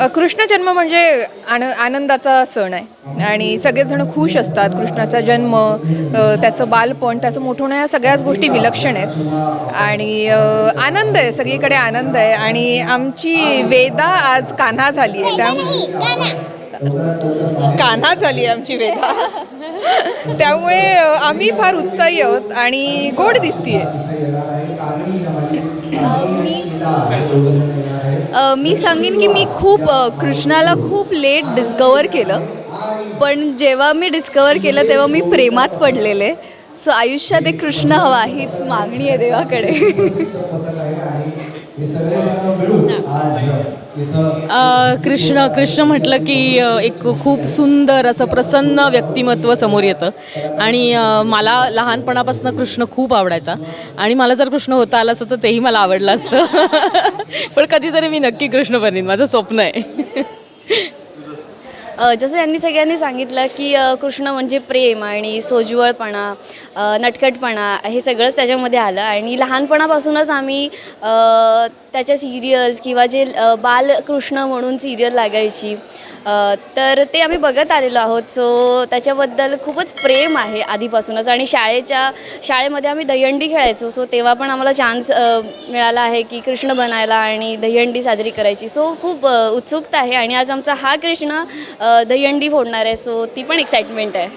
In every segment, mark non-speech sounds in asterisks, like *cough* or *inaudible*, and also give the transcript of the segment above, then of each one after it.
कृष्ण जन्म म्हणजे आन आनंदाचा सण आहे. आणि सगळेजण खुश असतात. कृष्णाचा जन्म त्याचं बालपण त्याचं मोठं होणं या सगळ्याच गोष्टी विलक्षण आहेत. आणि आनंद आहे. सगळीकडे आनंद आहे. आणि आमची वेदा आज कान्हा झाली आहे. त्या कान्हा. झाली आहे आमची वेदा. त्यामुळे आम्ही फार उत्साही आहोत आणि गोड दिसतीये. मी सांगेन की मी खूप कृष्णाला खूप लेट डिस्कवर केलं. पण जेव्हा मी डिस्कवर केलं तेव्हा मी प्रेमात पडलेले. सो आयुष्यात एक कृष्ण हवा हीच मागणी आहे देवाकडे. *laughs* कृष्ण कृष्ण म्हटलं की एक खूप सुंदर असं प्रसन्न व्यक्तिमत्व समोर येतं. आणि मला लहानपणापासून कृष्ण खूप आवडायचा. आणि मला जर कृष्ण होता आलं असतं तर तेही मला आवडलं असतं. *laughs* पण कधीतरी मी नक्की कृष्ण बनीन. माझं स्वप्न आहे. *laughs* जसं यांनी सगळ्यांनी सांगितलं की कृष्ण म्हणजे प्रेम आणि सोज्वळपणा नटकटपणा नटखटपणा हे सगळंच त्याच्यामध्ये आलं आणि लहानपणापासूनच आम्ही त्याच्या सिरियल्स किंवा जे बालकृष्ण म्हणून सिरियल लागायची तर ते आम्ही बघत आलेलो आहोत. सो त्याच्याबद्दल खूपच प्रेम आहे आधीपासूनच आणि शाळेच्या शाळेमध्ये आम्ही दहीहंडी खेळायचो. सो तेव्हा पण आम्हाला चान्स मिळाला आहे की कृष्ण बनायला आणि दहीहंडी साजरी करायची. सो खूप उत्सुकता आहे आणि आज आमचा हा कृष्ण दहीहंडी फोडणार आहे सो ती पण एक्साइटमेंट आहे.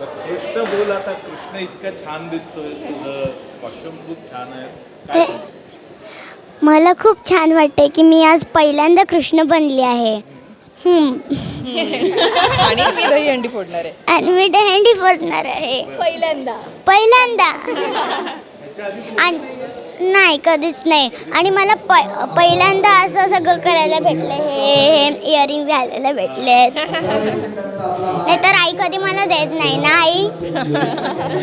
कृष्ण बोल आता कृष्ण इतका छान दिसतोय तुझं कॉस्ट्युम खूप छान आहे. काय सांगू? मला खूप छान वाटते की मी आज पहिल्यांदा कृष्ण बनली आहे. हम्म. आणि मी दही अंडी फोडणार आहे. आणि मी दहंडी फोडणार आहे. पहिल्यांदा. पहिल्यांदा. आणि नाही कधीच नाही. आणि मला प पहिल्यांदा असं सगळं करायला भेटलं हे इयरिंग घालायला भेटले *laughs* नाही तर आई कधी मला देत नाही ना आई? *laughs*